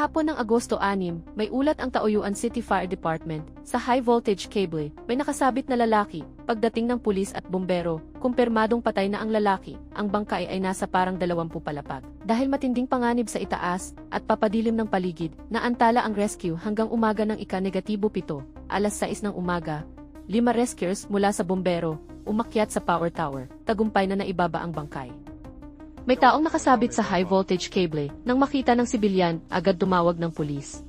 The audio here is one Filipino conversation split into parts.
Hapon ng Agosto 6, may ulat ang Tauyuan City Fire Department sa high voltage cable. May nakasabit na lalaki. Pagdating ng pulis at bombero, kumpirmadong patay na ang lalaki. Ang bangkay ay nasa parang 20 palapag. Dahil matinding panganib sa itaas at papadilim ng paligid, naantala ang rescue hanggang umaga ng ika-negatibo 7, alas 6 ng umaga. Lima rescuers mula sa bombero, umakyat sa power tower. Tagumpay na naibaba ang bangkay. May taong nakasabit sa high voltage cable. Nang makita ng sibilyan, agad tumawag ng pulis.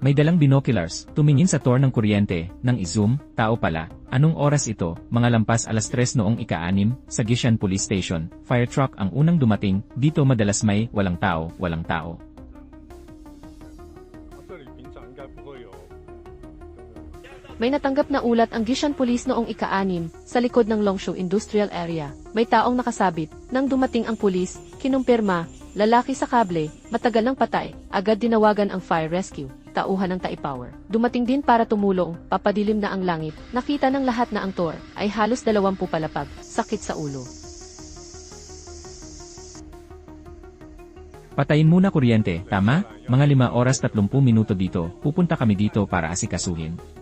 May dalang binoculars, tumingin sa tor ng kuryente, nang i-zoom, tao pala. Anong oras ito? Mga lampas alas 3 noong ika-6, sa Gishan Police Station, fire truck ang unang dumating, dito madalas may, walang tao, walang tao. May natanggap na ulat ang Gishan Police noong ika-6 sa likod ng Longshu Industrial Area. May taong nakasabit. Nang dumating ang pulis, kinumpirma, lalaki sa kable, matagal ng patay, agad dinawagan ang fire rescue, tauhan ng Taipower. Dumating din para tumulong, papadilim na ang langit, nakita ng lahat na ang tor ay halos 20 palapag, sakit sa ulo. Patayin muna kuryente, tama? Mga 5 oras 30 minuto dito, pupunta kami dito para asikasuhin.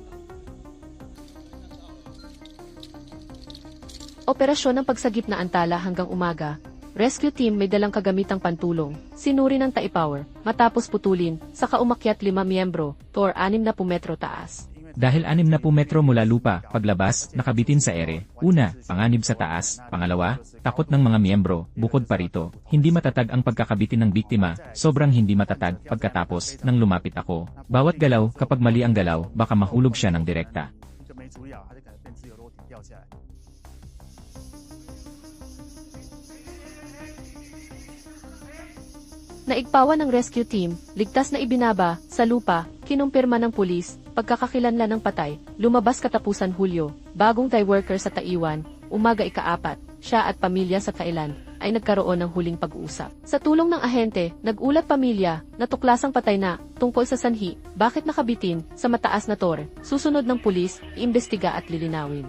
Operasyon ng pagsagip na antala hanggang umaga. Rescue team may dalang kagamitang pantulong. Sinuri ng Taipower. Matapos putulin, saka umakyat lima miyembro, tor 6 na metro taas. Dahil 6 na po metro mula lupa, paglabas, nakabitin sa ere. Una, panganib sa taas. Pangalawa, takot ng mga miyembro. Bukod pa rito, hindi matatag ang pagkakabitin ng biktima. Sobrang hindi matatag pagkatapos nang lumapit ako. Bawat galaw, kapag mali ang galaw, baka mahulog siya ng direkta. Naigpawan ng rescue team, ligtas na ibinaba, sa lupa, kinumpirma ng pulis, pagkakakilanlan ng patay, lumabas katapusan Hulyo, bagong Thai worker sa Taiwan, umaga ikaapat, siya at pamilya sa kailan, ay nagkaroon ng huling pag-uusap. Sa tulong ng ahente, nagulat pamilya, natuklasang patay na, tungkol sa sanhi, bakit nakabitin, sa mataas na tor, susunod ng pulis, iimbestiga at lilinawin.